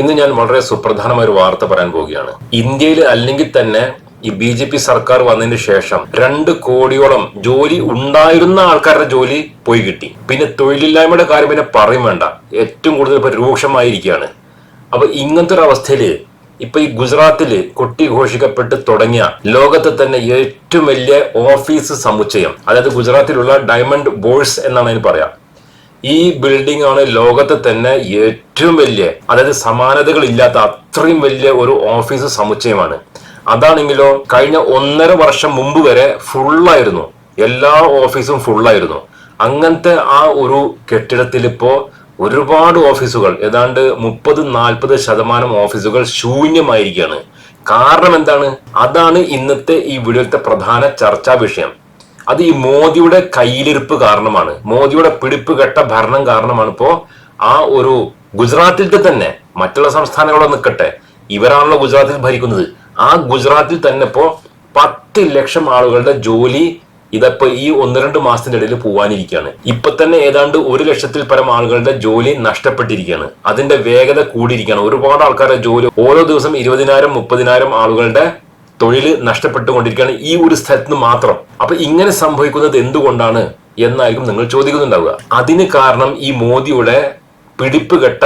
ഇന്ന് ഞാൻ വളരെ സുപ്രധാനമായ ഒരു വാർത്ത പറയാൻ പോവുകയാണ്. ഇന്ത്യയിൽ അല്ലെങ്കിൽ തന്നെ ഈ ബി ജെ പി സർക്കാർ വന്നതിന് ശേഷം രണ്ട് കോടിയോളം ജോലി ഉണ്ടായിരുന്ന ആൾക്കാരുടെ ജോലി പോയി കിട്ടി. പിന്നെ തൊഴിലില്ലായ്മയുടെ കാര്യം പിന്നെ പറയും വേണ്ട. ഏറ്റവും കൂടുതൽ ഇപ്പൊ രൂക്ഷമായിരിക്കുകയാണ്. അപ്പൊ ഇങ്ങനത്തെ ഒരു അവസ്ഥയിൽ ഇപ്പൊ ഈ ഗുജറാത്തിൽ കൊട്ടി ഘോഷിക്കപ്പെട്ട് തുടങ്ങിയ ലോകത്തെ തന്നെ ഏറ്റവും വലിയ ഓഫീസ് സമുച്ചയം അതായത് ഗുജറാത്തിലുള്ള ഡയമണ്ട് ബോഴ്സ് എന്നാണ് അതിന് പറയാം. ഈ ബിൽഡിംഗ് ആണ് ലോകത്തെ തന്നെ ഏറ്റവും വലിയ അതായത് സമാനതകൾ ഇല്ലാത്ത അത്രയും വലിയ ഒരു ഓഫീസ് സമുച്ചയമാണ്. അതാണെങ്കിലോ കഴിഞ്ഞ ഒന്നര വർഷം മുമ്പ് വരെ ഫുള്ളായിരുന്നു എല്ലാ ഓഫീസും ഫുള്ളായിരുന്നു അങ്ങനത്തെ ആ ഒരു കെട്ടിടത്തിൽ ഇപ്പോ ഒരുപാട് ഓഫീസുകൾ ഏതാണ്ട് മുപ്പത് നാൽപ്പത് ശതമാനം ഓഫീസുകൾ ശൂന്യമായിരിക്കുകയാണ്. കാരണം എന്താണ്? അതാണ് ഇന്നത്തെ ഈ വീഡിയോത്തെ പ്രധാന ചർച്ചാ വിഷയം. അത് ഈ മോദിയുടെ കയ്യിലിരിപ്പ് കാരണമാണ്. മോദിയുടെ പിടിപ്പ് കെട്ട ഭരണം കാരണമാണ്. ഇപ്പോ ആ ഒരു ഗുജറാത്തിലത്തെ തന്നെ മറ്റുള്ള സംസ്ഥാനങ്ങളോ നിൽക്കട്ടെ ഇവരാണല്ലോ ഗുജറാത്തിൽ ഭരിക്കുന്നത്. ആ ഗുജറാത്തിൽ തന്നെ ഇപ്പോ പത്ത് ലക്ഷം ആളുകളുടെ ജോലി ഇതപ്പോ ഈ ഒന്ന് രണ്ട് മാസത്തിന്റെ ഇടയിൽ പോവാനിരിക്കുകയാണ്. ഇപ്പൊ തന്നെ ഏതാണ്ട് ഒരു ലക്ഷത്തിൽ പരം ആളുകളുടെ ജോലി നഷ്ടപ്പെട്ടിരിക്കുകയാണ്. അതിന്റെ വേഗത കൂടിയിരിക്കുകയാണ്. ഒരുപാട് ആൾക്കാരുടെ ജോലി ഓരോ ദിവസം ഇരുപതിനായിരം മുപ്പതിനായിരം ആളുകളുടെ തൊഴിൽ നഷ്ടപ്പെട്ടുകൊണ്ടിരിക്കുകയാണ് ഈ ഒരു സ്ഥലത്ത് നിന്ന് മാത്രം. അപ്പൊ ഇങ്ങനെ സംഭവിക്കുന്നത് എന്തുകൊണ്ടാണ് എന്നായിരിക്കും നിങ്ങൾ ചോദിക്കുന്നുണ്ടാവുക. അതിന് കാരണം ഈ മോദിയുടെ പിടിപ്പുകെട്ട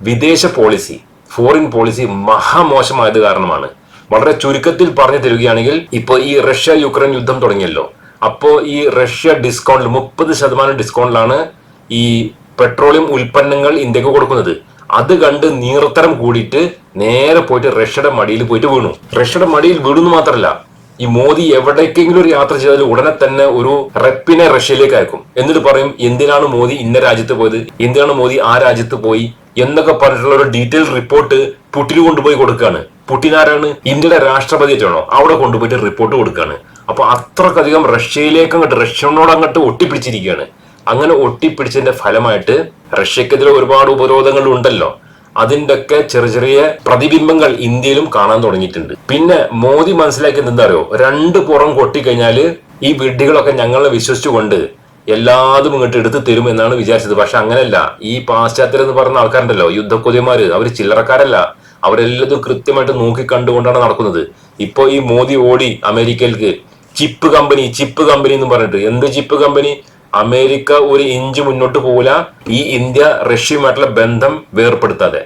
വിദേശ പോളിസി ഫോറിൻ പോളിസി മഹാമോശമായത് കാരണമാണ്. വളരെ ചുരുക്കത്തിൽ പറഞ്ഞു തരികയാണെങ്കിൽ ഇപ്പൊ ഈ റഷ്യ യുക്രൈൻ യുദ്ധം തുടങ്ങിയല്ലോ. അപ്പോ ഈ റഷ്യ ഡിസ്കൗണ്ടിൽ മുപ്പത് ശതമാനം ഡിസ്കൗണ്ടിലാണ് ഈ പെട്രോളിയം ഉൽപ്പന്നങ്ങൾ ഇന്ത്യയ്ക്ക് കൊടുക്കുന്നത്. അത് കണ്ട് നീർത്തരം കൂടിയിട്ട് നേരെ പോയിട്ട് റഷ്യയുടെ മടിയിൽ പോയിട്ട് വീണു. റഷ്യയുടെ മടിയിൽ വീണു മാത്രമല്ല ഈ മോദി എവിടേക്കെങ്കിലും ഒരു യാത്ര ചെയ്താൽ ഉടനെ തന്നെ ഒരു റെപ്പിനെ റഷ്യയിലേക്ക് അയക്കും. എന്നിട്ട് പറയും എന്തിനാണ് മോദി ഇന്ന രാജ്യത്ത് പോയത്? എന്തിനാണ് മോദി ആ രാജ്യത്ത് പോയി? എന്നൊക്കെ പറഞ്ഞിട്ടുള്ള ഒരു ഡീറ്റെയിൽ റിപ്പോർട്ട് പുട്ടിന് കൊണ്ടുപോയി കൊടുക്കുകയാണ് പുട്ടിൻ ആരാണ്? ഇന്ത്യയുടെ രാഷ്ട്രപതി ആണോ അവിടെ കൊണ്ടുപോയിട്ട് റിപ്പോർട്ട് കൊടുക്കുകയാണ് അപ്പൊ അത്രക്കധികം റഷ്യയിലേക്ക് അങ്ങോട്ട് റഷ്യനോട് അങ്ങോട്ട് ഒട്ടിപ്പിടിച്ചിരിക്കുകയാണ്. അങ്ങനെ ഒട്ടിപ്പിടിച്ചതിന്റെ ഫലമായിട്ട് റഷ്യക്കെതിരെ ഒരുപാട് ഉപരോധങ്ങൾ ഉണ്ടല്ലോ അതിന്റെ ഒക്കെ ചെറിയ ചെറിയ പ്രതിബിംബങ്ങൾ ഇന്ത്യയിലും കാണാൻ തുടങ്ങിയിട്ടുണ്ട്. പിന്നെ മോദി മനസ്സിലാക്കിയത് എന്താ അറിയോ രണ്ട് പുറം കൊട്ടിക്കഴിഞ്ഞാൽ ഈ വിഡ്ഢികളൊക്കെ ഞങ്ങളെ വിശ്വസിച്ചുകൊണ്ട് എല്ലാതും ഇങ്ങോട്ട് എടുത്തു തരും എന്നാണ് വിചാരിച്ചത്. പക്ഷെ അങ്ങനെയല്ല. ഈ പാശ്ചാത്യർ എന്ന് പറയുന്ന ആൾക്കാരുണ്ടല്ലോ യുദ്ധക്കൊതിമാര് അവർ ചില്ലറക്കാരല്ല. അവരെല്ലതും കൃത്യമായിട്ട് നോക്കി കണ്ടുകൊണ്ടാണ് നടക്കുന്നത്. ഇപ്പൊ ഈ മോദി ഓടി അമേരിക്കയിലേക്ക്. ചിപ്പ് കമ്പനി ചിപ്പ് കമ്പനി എന്ന് പറഞ്ഞിട്ട്. എന്ത് ചിപ്പ് കമ്പനി? അമേരിക്ക ഒരു ഇഞ്ച് മുന്നോട്ട് പോകില്ല ഈ ഇന്ത്യ റഷ്യയുമായിട്ടുള്ള ബന്ധം വേർപ്പെടുത്താതെ.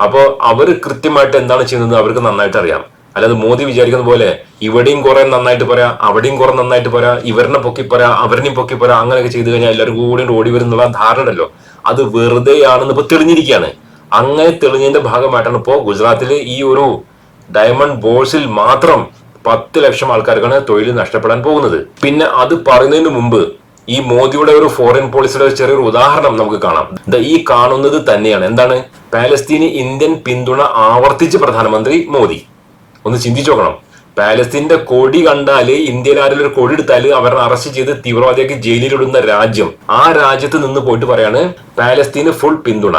അപ്പോൾ അവർ കൃത്യമായിട്ട് എന്താണ് ചെയ്യുന്നത് അവർക്ക് നന്നായിട്ട് അറിയാം. അല്ലാതെ മോദി വിചാരിക്കുന്ന പോലെ ഇവിടെയും കുറെ നന്നായിട്ട് പറയാ അവിടെയും കുറെ നന്നായിട്ട് പറയാ ഇവരിനെ പൊക്കി പറയാ അവരിനെയും പൊക്കി പറയാ അങ്ങനെയൊക്കെ ചെയ്തു കഴിഞ്ഞാൽ എല്ലാവരും കൂടി ഓടി വരുന്നുള്ള ധാരണ ഉണ്ടല്ലോ. അത് വെറുതെയാണെന്ന് ഇപ്പൊ തെളിഞ്ഞിരിക്കുകയാണ്. അങ്ങനെ തെളിഞ്ഞതിന്റെ ഭാഗമായിട്ടാണ് ഇപ്പോ ഗുജറാത്തിൽ ഈ ഒരു ഡയമണ്ട് ബോൾസിൽ മാത്രം പത്ത് ലക്ഷം ആൾക്കാർക്കാണ് തൊഴിൽ നഷ്ടപ്പെടാൻ പോകുന്നത്. പിന്നെ അത് പറയുന്നതിന് മുമ്പ് ഈ മോദിയുടെ ഒരു ഫോറിൻ പോളിസിയുടെ ഒരു ചെറിയൊരു ഉദാഹരണം നമുക്ക് കാണാം. ഈ കാണുന്നത് തന്നെയാണ്. എന്താണ്? പാലസ്തീന് ഇന്ത്യൻ പിന്തുണ ആവർത്തിച്ച് പ്രധാനമന്ത്രി മോദി. ഒന്ന് ചിന്തിച്ചു നോക്കണം. പാലസ്തീന്റെ കൊടി കണ്ടാൽ ഇന്ത്യയിൽ ആരെങ്കിലും ഒരു കൊടി എടുത്താൽ അവരെ അറസ്റ്റ് ചെയ്ത് തീവ്രവാദിയാക്കി ജയിലിലിടുന്ന രാജ്യം. ആ രാജ്യത്ത് നിന്ന് പോയിട്ട് പറയാണ് പാലസ്തീന് ഫുൾ പിന്തുണ.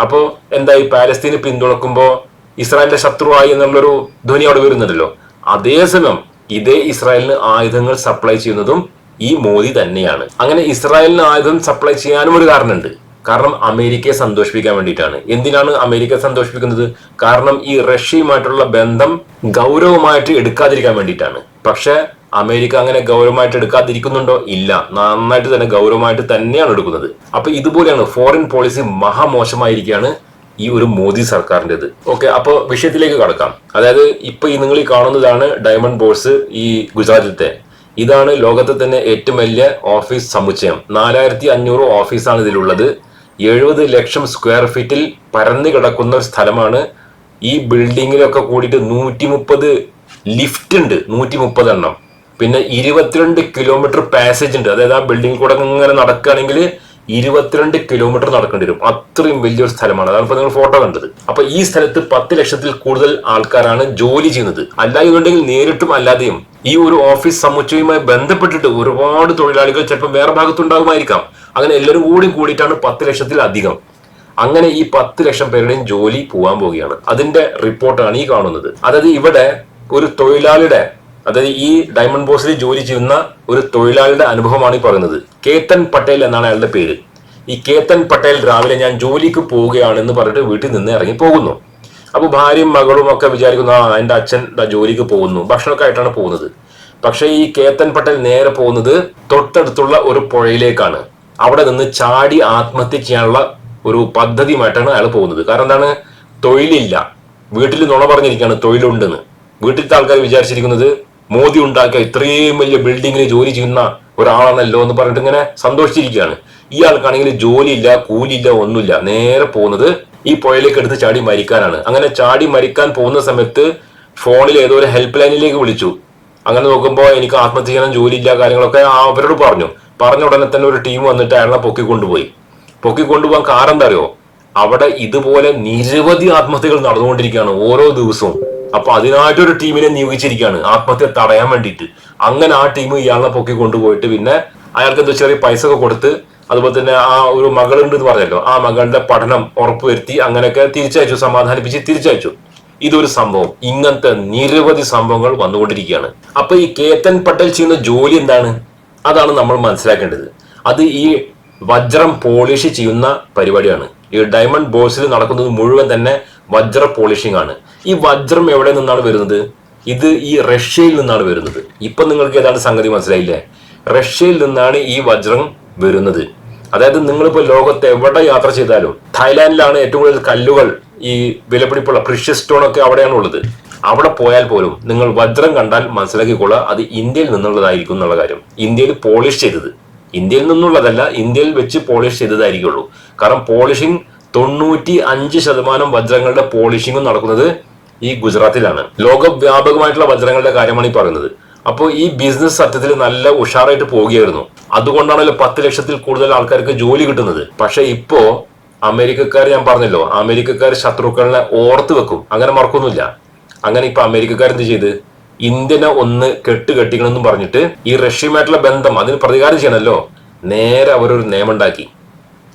അപ്പോ എന്തായി? പാലസ്തീന് പിന്തുണക്കുമ്പോ ഇസ്രായേലിന്റെ ശത്രുവായി എന്നുള്ളൊരു ധ്വനി അവിടെ വരുന്നുണ്ടല്ലോ. അതേസമയം ഇതേ ഇസ്രായേലിന് ആയുധങ്ങൾ സപ്ലൈ ചെയ്യുന്നതും ഈ മോദി തന്നെയാണ്. അങ്ങനെ ഇസ്രായേലിന് ആയുധം സപ്ലൈ ചെയ്യാനും ഒരു കാരണമുണ്ട്. കാരണം അമേരിക്കയെ സന്തോഷിപ്പിക്കാൻ വേണ്ടിയിട്ടാണ്. എന്തിനാണ് അമേരിക്ക സന്തോഷിപ്പിക്കുന്നത്? കാരണം ഈ റഷ്യയുമായിട്ടുള്ള ബന്ധം ഗൗരവമായിട്ട് എടുക്കാതിരിക്കാൻ വേണ്ടിയിട്ടാണ്. പക്ഷെ അമേരിക്ക അങ്ങനെ ഗൗരവമായിട്ട് എടുക്കാതിരിക്കുന്നുണ്ടോ? ഇല്ല. നന്നായിട്ട് തന്നെ ഗൗരവമായിട്ട് തന്നെയാണ് എടുക്കുന്നത്. അപ്പൊ ഇതുപോലെയാണ് ഫോറിൻ പോളിസി മഹാമോശമായിരിക്കുകയാണ് ഈ ഒരു മോദി സർക്കാരിന്റെത്. ഓക്കെ അപ്പോൾ വിഷയത്തിലേക്ക് കടക്കാം. അതായത് ഇപ്പൊ ഈ നിങ്ങൾ ഈ കാണുന്നതാണ് ഡയമണ്ട് ബോർഡ്സ് ഈ ഗുജറാത്തിലത്തെ ഇതാണ് ലോകത്തെ തന്നെ ഏറ്റവും വലിയ ഓഫീസ് സമുച്ചയം. നാലായിരത്തി അഞ്ഞൂറ് ഓഫീസാണ് ഇതിലുള്ളത്. എഴുപത് ലക്ഷം സ്ക്വയർ ഫീറ്റിൽ പരന്നു കിടക്കുന്ന ഒരു സ്ഥലമാണ്. ഈ ബിൽഡിങ്ങിലൊക്കെ കൂടിയിട്ട് നൂറ്റി മുപ്പത് ലിഫ്റ്റ് ഉണ്ട് നൂറ്റി മുപ്പത് എണ്ണം. പിന്നെ ഇരുപത്തിരണ്ട് കിലോമീറ്റർ പാസേജ് ഉണ്ട്. അതായത് ആ ബിൽഡിംഗ് കൂടെ ഇങ്ങനെ നടക്കുകയാണെങ്കിൽ ഇരുപത്തിരണ്ട് കിലോമീറ്റർ നടക്കേണ്ടി വരും. അത്രയും വലിയൊരു സ്ഥലമാണ്. അതാണ് നിങ്ങൾ ഫോട്ടോ കണ്ടത്. അപ്പൊ ഈ സ്ഥലത്ത് പത്ത് ലക്ഷത്തിൽ കൂടുതൽ ആൾക്കാരാണ് ജോലി ചെയ്യുന്നത്. അല്ലാന്നുണ്ടെങ്കിൽ നേരിട്ടും അല്ലാതെയും ഈ ഒരു ഓഫീസ് സമുച്ചയവുമായി ബന്ധപ്പെട്ടിട്ട് ഒരുപാട് തൊഴിലാളികൾ ചിലപ്പോൾ വേറെ ഭാഗത്തുണ്ടാകുമായിരിക്കാം. അങ്ങനെ എല്ലാവരും കൂടി കൂടിയിട്ടാണ് പത്ത് ലക്ഷത്തിൽ അധികം. അങ്ങനെ ഈ പത്ത് ലക്ഷം പേരുടെയും ജോലി പോകാൻ പോവുകയാണ്. അതിന്റെ റിപ്പോർട്ടാണ് ഈ കാണുന്നത്. അതായത് ഇവിടെ ഒരു തൊഴിലാളിയുടെ അതായത് ഈ ഡയമണ്ട് ബോസിൽ ജോലി ചെയ്യുന്ന ഒരു തൊഴിലാളിയുടെ അനുഭവമാണ് ഈ പറയുന്നത്. കേത്തൻ പട്ടേൽ എന്നാണ് അയാളുടെ പേര്. ഈ കേത്തൻ പട്ടേൽ രാവിലെ ഞാൻ ജോലിക്ക് പോവുകയാണെന്ന് പറഞ്ഞിട്ട് വീട്ടിൽ നിന്ന് ഇറങ്ങി പോകുന്നു. അപ്പോൾ ഭാര്യയും മകളും ഒക്കെ വിചാരിക്കുന്നു ആ എന്റെ അച്ഛൻ ജോലിക്ക് പോകുന്നു ഭക്ഷണമൊക്കെ ആയിട്ടാണ് പോകുന്നത്. പക്ഷെ ഈ കേത്തൻ പട്ടേൽ നേരെ പോകുന്നത് തൊട്ടടുത്തുള്ള ഒരു പുഴയിലേക്കാണ്. അവിടെ നിന്ന് ചാടി ആത്മഹത്യ ചെയ്യാനുള്ള ഒരു പദ്ധതിയുമായിട്ടാണ് അയാൾ പോകുന്നത്. കാരണം എന്താണ്? തൊഴിലില്ല. വീട്ടിൽ നുണ പറഞ്ഞിരിക്കുകയാണ് തൊഴിലുണ്ടെന്ന്. വീട്ടിലത്തെ ആൾക്കാർ വിചാരിച്ചിരിക്കുന്നത് മോദി ഉണ്ടാക്കിയ ഇത്രയും വലിയ ബിൽഡിങ്ങിൽ ജോലി ചെയ്യുന്ന ഒരാളാണല്ലോ എന്ന് പറഞ്ഞിട്ട് ഇങ്ങനെ സന്തോഷിച്ചിരിക്കുകയാണ്. ഇയാൾക്കാണെങ്കിൽ ജോലിയില്ല കൂലിയില്ല ഒന്നുമില്ല. നേരെ പോകുന്നത് ഈ പുഴയിലേക്ക് എടുത്ത് ചാടി മരിക്കാനാണ്. അങ്ങനെ ചാടി മരിക്കാൻ പോകുന്ന സമയത്ത് ഫോണിൽ ഏതോ ഒരു ഹെൽപ്പ് ലൈനിലേക്ക് വിളിച്ചു. അങ്ങനെ നോക്കുമ്പോൾ എനിക്ക് ആത്മഹത്യ ജോലി ജോലിയില്ല കാര്യങ്ങളൊക്കെ അവരോട് പറഞ്ഞു. പറഞ്ഞ ഉടനെ തന്നെ ഒരു ടീം വന്നിട്ട് അയാളെ പൊക്കി കൊണ്ടുപോയി പൊക്കി കൊണ്ടുപോകാൻ കാരണം എന്താ അറിയോ? അവിടെ ഇതുപോലെ നിരവധി ആത്മഹത്യകൾ നടന്നുകൊണ്ടിരിക്കുകയാണ് ഓരോ ദിവസവും. അപ്പൊ അതിനായിട്ടൊരു ടീമിനെ നിയോഗിച്ചിരിക്കുകയാണ് ആത്മഹത്യ തടയാൻ വേണ്ടിയിട്ട്. അങ്ങനെ ആ ടീം ഇയാളെ പൊക്കി കൊണ്ടുപോയിട്ട് പിന്നെ അയാൾക്ക് എന്താ ചെറിയ പൈസ ഒക്കെ കൊടുത്ത് അതുപോലെ തന്നെ ആ ഒരു മകളുണ്ട് എന്ന് പറഞ്ഞല്ലോ. ആ മകളുടെ പഠനം ഉറപ്പുവരുത്തി അങ്ങനെയൊക്കെ തിരിച്ചയച്ചു സമാധാനിപ്പിച്ച് തിരിച്ചയച്ചു. ഇതൊരു സംഭവം. ഇങ്ങനത്തെ നിരവധി സംഭവങ്ങൾ വന്നുകൊണ്ടിരിക്കുകയാണ്. അപ്പൊ ഈ കേത്തൻ പട്ടേൽ ചെയ്യുന്ന ജോലി എന്താണ്? അതാണ് നമ്മൾ മനസ്സിലാക്കേണ്ടത്. അത് ഈ വജ്രം പോളിഷ് ചെയ്യുന്ന പരിപാടിയാണ്. ഈ ഡയമണ്ട് ബോസിൽ നടക്കുന്നത് മുഴുവൻ തന്നെ വജ്ര പോളിഷിംഗ് ആണ് ഈ വജ്രം എവിടെ നിന്നാണ് വരുന്നത്? ഇത് ഈ റഷ്യയിൽ നിന്നാണ് വരുന്നത്. ഇപ്പൊ നിങ്ങൾക്ക് ഏതാണ്ട് സംഗതി മനസ്സിലായില്ലേ? റഷ്യയിൽ നിന്നാണ് ഈ വജ്രം വരുന്നത്. അതായത് നിങ്ങളിപ്പോ ലോകത്ത് എവിടെ യാത്ര ചെയ്താലും തായ്ലാന്റിലാണ് ഏറ്റവും കൂടുതൽ കല്ലുകൾ ഈ വിലപിടിപ്പുള്ള പ്രിഷ്യസ് സ്റ്റോൺ ഒക്കെ അവിടെയാണ് ഉള്ളത്. അവിടെ പോയാൽ പോലും നിങ്ങൾ വജ്രം കണ്ടാൽ മനസ്സിലാക്കിക്കൊള്ളുക അത് ഇന്ത്യയിൽ നിന്നുള്ളതായിരിക്കും എന്നുള്ള കാര്യം. ഇന്ത്യയിൽ പോളിഷ് ചെയ്തത്. ഇന്ത്യയിൽ നിന്നുള്ളതല്ല ഇന്ത്യയിൽ വെച്ച് പോളിഷ് ചെയ്തതായിരിക്കുള്ളൂ. കാരണം പോളിഷിംഗ് തൊണ്ണൂറ്റി അഞ്ച് ശതമാനം വജ്രങ്ങളുടെ പോളിഷിംഗും നടക്കുന്നത് ഈ ഗുജറാത്തിലാണ്. ലോകവ്യാപകമായിട്ടുള്ള വജ്രങ്ങളുടെ കാര്യമാണ് ഈ പറയുന്നത്. അപ്പോൾ ഈ ബിസിനസ് സത്യത്തിൽ നല്ല ഉഷാറായിട്ട് പോവുകയായിരുന്നു അതുകൊണ്ടാണല്ലോ പത്ത് ലക്ഷത്തിൽ കൂടുതൽ ആൾക്കാർക്ക് ജോലി കിട്ടുന്നത്. പക്ഷെ ഇപ്പോ അമേരിക്കക്കാർ ഞാൻ പറഞ്ഞല്ലോ അമേരിക്കക്കാർ ശത്രുക്കളെ ഓർത്ത് വെക്കും. അങ്ങനെ മറക്കൊന്നുമില്ല. അങ്ങനെ ഇപ്പൊ അമേരിക്കക്കാർ എന്ത് ചെയ്ത്? ഇന്ത്യനെ ഒന്ന് കെട്ട് കെട്ടിക്കണമെന്നും പറഞ്ഞിട്ട് ഈ റഷ്യയുമായിട്ടുള്ള ബന്ധം അതിന് പ്രതികാരം ചെയ്യണമല്ലോ നേരെ അവരൊരു നിയമം ഉണ്ടാക്കി.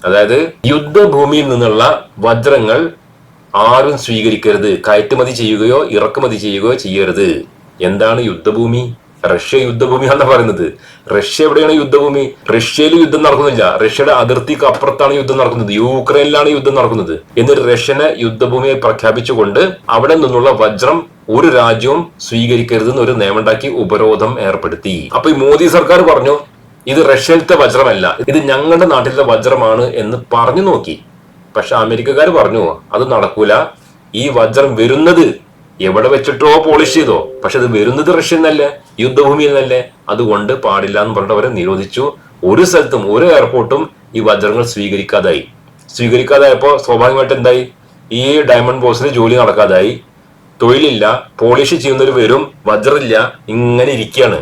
അതായത് യുദ്ധഭൂമിയിൽ നിന്നുള്ള വജ്രങ്ങൾ ആരും സ്വീകരിക്കരുത്. കയറ്റുമതി ചെയ്യുകയോ ഇറക്കുമതി ചെയ്യുകയോ ചെയ്യരുത്. എന്താണ് യുദ്ധഭൂമി? റഷ്യ യുദ്ധഭൂമിയാണെന്ന് പറയുന്നത്. റഷ്യ എവിടെയാണ് യുദ്ധഭൂമി? റഷ്യയിൽ യുദ്ധം നടക്കുന്നില്ല. റഷ്യയുടെ അതിർത്തിക്ക് അപ്പുറത്താണ് യുദ്ധം നടക്കുന്നത്. യുക്രൈനിലാണ് യുദ്ധം നടക്കുന്നത്. എന്നിട്ട് റഷ്യനെ യുദ്ധഭൂമിയെ പ്രഖ്യാപിച്ചുകൊണ്ട് അവിടെ നിന്നുള്ള വജ്രം ഒരു രാജ്യവും സ്വീകരിക്കരുതെന്ന് ഒരു നിയമമുണ്ടാക്കി ഉപരോധം ഏർപ്പെടുത്തി. അപ്പൊ ഈ മോദി സർക്കാർ പറഞ്ഞു ഇത് റഷ്യയിലത്തെ വജ്രമല്ല. ഇത് ഞങ്ങളുടെ നാട്ടിലെ വജ്രമാണ് എന്ന് പറഞ്ഞു നോക്കി. പക്ഷെ അമേരിക്കക്കാർ പറഞ്ഞു അത് നടക്കൂല. ഈ വജ്രം വരുന്നത് എവിടെ വെച്ചിട്ടോ പോളിഷ് ചെയ്തോ. പക്ഷെ അത് വരുന്നത് റഷ്യൻ എന്നല്ലേ യുദ്ധഭൂമിയിൽ നിന്നല്ലേ. അതുകൊണ്ട് പാടില്ല എന്ന് പറഞ്ഞിട്ട് അവരെ നിരോധിച്ചു. ഒരു സ്ഥലത്തും ഒരു എയർപോർട്ടും ഈ വജ്രങ്ങൾ സ്വീകരിക്കാതായി. സ്വീകരിക്കാതായപ്പോ സ്വാഭാവികമായിട്ട് എന്തായി? ഈ ഡയമണ്ട് ബോസിന് ജോലി നടക്കാതായി. തൊഴിലില്ല പോളിഷ് ചെയ്യുന്നവർ വരും വജ്രമില്ല ഇങ്ങനെ ഇരിക്കുകയാണ്.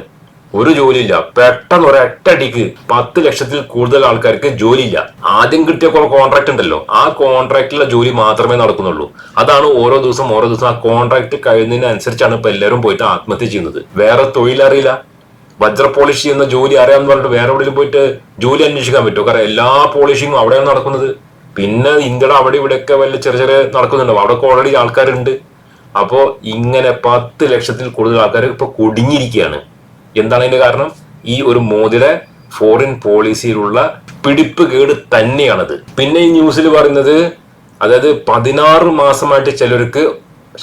ഒരു ജോലിയില്ല. പെട്ടെന്ന് ഒരൊറ്റടിക്ക് പത്ത് ലക്ഷത്തിൽ കൂടുതൽ ആൾക്കാർക്ക് ജോലിയില്ല. ആദ്യം കിട്ടിയ കോൺട്രാക്ട് ഉണ്ടല്ലോ. ആ കോൺട്രാക്റ്റിലെ ജോലി മാത്രമേ നടക്കുന്നുള്ളൂ. അതാണ് ഓരോ ദിവസം ഓരോ ദിവസം ആ കോൺട്രാക്ട് കഴിയുന്നതിനനുസരിച്ചാണ് ഇപ്പൊ എല്ലാവരും പോയിട്ട് ആത്മഹത്യ ചെയ്യുന്നത്. വേറെ തൊഴിലറിയില്ല. വജ്ര പോളിഷ് ചെയ്യുന്ന ജോലി അറിയാമെന്ന് പറഞ്ഞിട്ട് വേറെ എവിടെയും പോയിട്ട് ജോലി അന്വേഷിക്കാൻ പറ്റുമോ? കാരണം എല്ലാ പോളിഷിങ്ങും അവിടെയാണ് നടക്കുന്നത്. പിന്നെ ഇന്ത്യയുടെ അവിടെ ഇവിടെയൊക്കെ വല്ല ചെറിയ ചെറിയ നടക്കുന്നുണ്ടാവും. അവിടെ ഓൾറെഡി ആൾക്കാരുണ്ട്. അപ്പോ ഇങ്ങനെ പത്ത് ലക്ഷത്തിൽ കൂടുതൽ ആൾക്കാർ ഇപ്പൊ കുടുങ്ങിയിരിക്കുകയാണ്. എന്താണ് അതിന്റെ കാരണം? ഈ ഒരു മോദിയുടെ ഫോറിൻ പോളിസിയിലുള്ള പിടിപ്പ് കേട് തന്നെയാണത്. പിന്നെ ഈ ന്യൂസിൽ പറയുന്നത് അതായത് പതിനാറ് മാസമായിട്ട് ചിലർക്ക്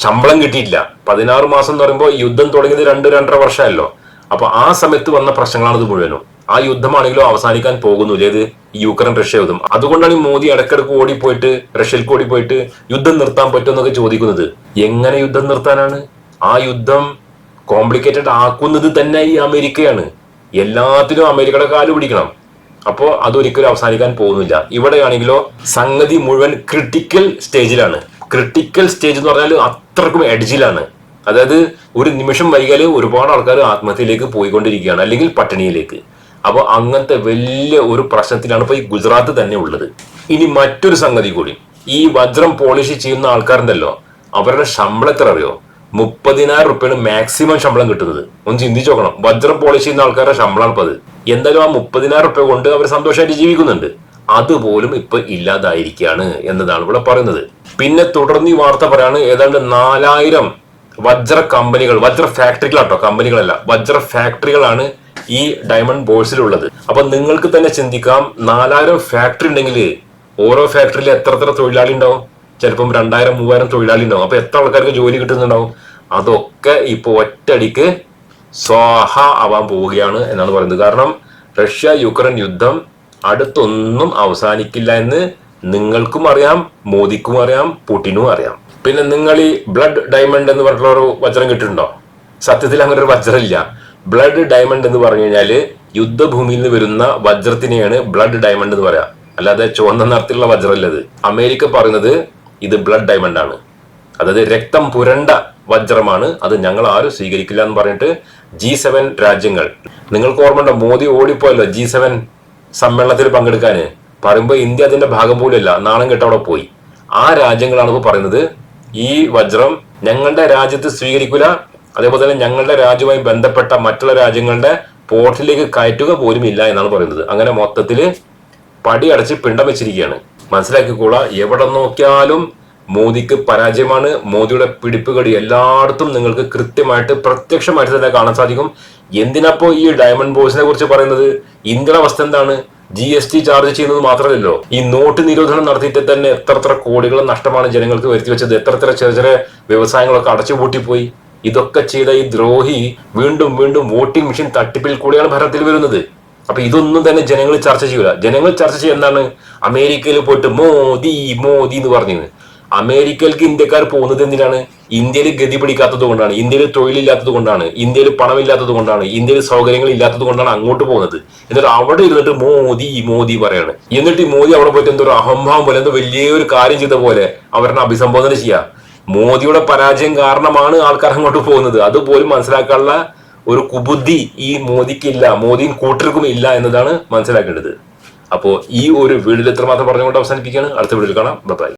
ശമ്പളം കിട്ടിയിട്ടില്ല. പതിനാറ് മാസം എന്ന് പറയുമ്പോൾ യുദ്ധം തുടങ്ങിയത് രണ്ട് രണ്ടര വർഷമല്ലോ. അപ്പൊ ആ സമയത്ത് വന്ന പ്രശ്നങ്ങളാണ് ഇത് മുഴുവനും. ആ യുദ്ധമാണെങ്കിലും അവസാനിക്കാൻ പോകുന്നില്ല. ഇത് യുക്രൈൻ റഷ്യ യുദ്ധം. അതുകൊണ്ടാണ് ഈ മോദി ഇടക്കിടക്ക് ഓടിപ്പോയിട്ട് റഷ്യയിലേക്ക് ഓടിപ്പോയിട്ട് യുദ്ധം നിർത്താൻ പറ്റുമെന്നൊക്കെ ചോദിക്കുന്നത്. എങ്ങനെ യുദ്ധം നിർത്താനാണ്? ആ യുദ്ധം കോംപ്ലിക്കേറ്റഡ് ആക്കുന്നത് തന്നെ ഈ അമേരിക്കയാണ്. എല്ലാത്തിനും അമേരിക്കയുടെ കാൽ പിടിക്കണം. അപ്പോൾ അതൊരിക്കലും അവസാനിക്കാൻ പോകുന്നില്ല. ഇവിടെയാണെങ്കിലോ സംഗതി മുഴുവൻ ക്രിട്ടിക്കൽ സ്റ്റേജിലാണ് ക്രിട്ടിക്കൽ സ്റ്റേജ് എന്ന് പറഞ്ഞാൽ അത്രക്കും എഡ്ജിലാണ് അതായത് ഒരു നിമിഷം വൈകാൽ ഒരുപാട് ആൾക്കാർ ആത്മഹത്യയിലേക്ക് പോയിക്കൊണ്ടിരിക്കുകയാണ് അല്ലെങ്കിൽ പട്ടിണിയിലേക്ക്. അപ്പോൾ അങ്ങനത്തെ വലിയ ഒരു പ്രശ്നത്തിലാണ് ഇപ്പോൾ ഈ ഗുജറാത്ത് തന്നെ ഉള്ളത്. ഇനി മറ്റൊരു സംഗതി കൂടി. ഈ വജ്രം പോളിഷ് ചെയ്യുന്ന ആൾക്കാരുണ്ടല്ലോ അവരുടെ ശമ്പളം എത്ര അറിയോ? മുപ്പതിനായിരം റുപ്യാണ് മാക്സിമം ശമ്പളം കിട്ടുന്നത്. ഒന്ന് ചിന്തിച്ചു നോക്കണം. വജ്രം പോളിഷ് ചെയ്യുന്ന ആൾക്കാരുടെ ഇപ്പൊ അത്. എന്തായാലും ആ മുപ്പതിനായിരം റുപ്യ കൊണ്ട് അവർ സന്തോഷമായിട്ട് ജീവിക്കുന്നുണ്ട്. അതുപോലും ഇപ്പൊ ഇല്ലാതായിരിക്കുകയാണ് എന്നതാണ് ഇവിടെ പറയുന്നത്. പിന്നെ തുടർന്ന് ഈ വാർത്ത പറയാണ് ഏതാണ്ട് നാലായിരം വജ്ര കമ്പനികൾ വജ്ര ഫാക്ടറികളാട്ടോ കമ്പനികളല്ല വജ്ര ഫാക്ടറികളാണ് ഈ ഡയമണ്ട് ബോഴ്സിലുള്ളത് അപ്പൊ നിങ്ങൾക്ക് തന്നെ ചിന്തിക്കാം നാലായിരം ഫാക്ടറി ഉണ്ടെങ്കിൽ ഓരോ ഫാക്ടറിയിൽ എത്ര എത്ര തൊഴിലാളി ഉണ്ടാവും? ചിലപ്പം രണ്ടായിരം മൂവായിരം തൊഴിലാളി ഉണ്ടാവും. അപ്പൊ എത്ര ആൾക്കാർക്ക് ജോലി കിട്ടുന്നുണ്ടാവും? അതൊക്കെ ഇപ്പൊ ഒറ്റടിക്ക് സ്വാഹ ആവാൻ പോവുകയാണ് എന്നാണ് പറയുന്നത്. കാരണം റഷ്യ യുക്രൈൻ യുദ്ധം അടുത്തൊന്നും അവസാനിക്കില്ല എന്ന് നിങ്ങൾക്കും അറിയാം മോദിക്കും അറിയാം പുടിനും അറിയാം. പിന്നെ നിങ്ങൾ ഈ ബ്ലഡ് ഡയമണ്ട് എന്ന് പറഞ്ഞിട്ടുള്ള ഒരു വജ്രം കിട്ടുന്നുണ്ടോ സത്യത്തിൽ അങ്ങനെ ഒരു വജ്രമില്ല. ബ്ലഡ് ഡയമണ്ട് എന്ന് പറഞ്ഞു കഴിഞ്ഞാൽ യുദ്ധഭൂമിയിൽ നിന്ന് വരുന്ന വജ്രത്തിനെയാണ് ബ്ലഡ് ഡയമണ്ട് എന്ന് പറയാം. അല്ലാതെ ചുവന്ന നിറത്തിലുള്ള വജ്രമല്ല ഇത്. അമേരിക്ക പറയുന്നത് ഇത് ബ്ലഡ് ഡയമണ്ട് ആണ്. അതായത് രക്തം പുരണ്ട വജ്രമാണ്. അത് ഞങ്ങൾ ആരും സ്വീകരിക്കില്ല എന്ന് പറഞ്ഞിട്ട് ജി സെവൻ രാജ്യങ്ങൾ. നിങ്ങൾക്ക് ഓർമ്മയുണ്ടോ? മോദി ഓടിപ്പോയല്ലോ ജി സെവൻ സമ്മേളനത്തിൽ പങ്കെടുക്കാന് പറയുമ്പോൾ ഇന്ത്യ അതിന്റെ ഭാഗം പോലുമില്ല നാണം കെട്ട് അവിടെ പോയി. ആ രാജ്യങ്ങളാണ് ഇപ്പോൾ പറയുന്നത്. ഈ വജ്രം ഞങ്ങളുടെ രാജ്യത്ത് സ്വീകരിക്കില്ല അതേപോലെ തന്നെ ഞങ്ങളുടെ രാജ്യവുമായി ബന്ധപ്പെട്ട മറ്റുള്ള രാജ്യങ്ങളുടെ പോർട്ടിലേക്ക് കയറ്റുക പോലും ഇല്ല എന്നാണ് പറയുന്നത്. അങ്ങനെ മൊത്തത്തിൽ പടി അടച്ച് പിണ്ടം വെച്ചിരിക്കുകയാണ്. മനസ്സിലാക്കിക്കോള. എവിടെ നോക്കിയാലും മോദിക്ക് പരാജയമാണ്. മോദിയുടെ പിടിപ്പുകടി എല്ലായിടത്തും നിങ്ങൾക്ക് കൃത്യമായിട്ട് പ്രത്യക്ഷമായിട്ട് തന്നെ കാണാൻ സാധിക്കും. എന്തിനപ്പോ ഈ ഡയമണ്ട് ബോയ്സിനെ കുറിച്ച് പറയുന്നത്? ഇന്ത്യയുടെ അവസ്ഥ എന്താണ്? ജി എസ് ടി ചാർജ് ചെയ്യുന്നത് മാത്രമല്ലല്ലോ. ഈ നോട്ട് നിരോധനം നടത്തിയിട്ട് തന്നെ എത്ര എത്ര കോടികൾ നഷ്ടമാണ് ജനങ്ങൾക്ക് വരുത്തി വെച്ചത്? എത്ര എത്ര ചെറിയ ചെറിയ വ്യവസായങ്ങളൊക്കെ അടച്ചുപൂട്ടിപ്പോയി ഇതൊക്കെ ചെയ്ത ഈ ദ്രോഹി വീണ്ടും വീണ്ടും വോട്ടിംഗ് മെഷീൻ തട്ടിപ്പിൽ കൂടിയാണ് ഭരണത്തിൽ വരുന്നത്. അപ്പൊ ഇതൊന്നും തന്നെ ജനങ്ങൾ ചർച്ച ചെയ്യൂല. ജനങ്ങൾ ചർച്ച ചെയ്യുക എന്താണ്? അമേരിക്കയിൽ പോയിട്ട് മോദി മോദി എന്ന് പറഞ്ഞത് അമേരിക്കയിലേക്ക് ഇന്ത്യക്കാർ പോകുന്നത് എന്തിനാണ്? ഇന്ത്യയിൽ ഗതി പിടിക്കാത്തത് കൊണ്ടാണ്. ഇന്ത്യയിൽ തൊഴിലില്ലാത്തത് കൊണ്ടാണ്. ഇന്ത്യയിൽ പണമില്ലാത്തത് കൊണ്ടാണ്. ഇന്ത്യയിൽ സൗകര്യങ്ങൾ ഇല്ലാത്തത് കൊണ്ടാണ് അങ്ങോട്ട് പോകുന്നത്. എന്നിട്ട് അവിടെ ഇരുന്നിട്ട് മോദി മോദി പറയാണ്. എന്നിട്ട് ഈ മോദി അവിടെ പോയിട്ട് എന്തോ അഹംഭാവം പോലെ എന്തോ വലിയൊരു കാര്യം ചെയ്ത പോലെ അവരുടെ അഭിസംബോധന ചെയ്യാം. മോദിയുടെ പരാജയം കാരണമാണ് ആൾക്കാർ അങ്ങോട്ട് പോകുന്നത്. അതുപോലും മനസ്സിലാക്കാനുള്ള ഒരു കുബുദ്ധി ഈ മോദിക്കില്ല മോദിയും കൂട്ടർക്കും ഇല്ല എന്നതാണ് മനസ്സിലാക്കേണ്ടത്. അപ്പോ ഈ ഒരു വീഡിയോയിൽ എത്രമാത്രം പറഞ്ഞുകൊണ്ട് അവസാനിപ്പിക്കുകയാണ്. അടുത്ത വീഡിയോയിൽ കാണാം. ബൈ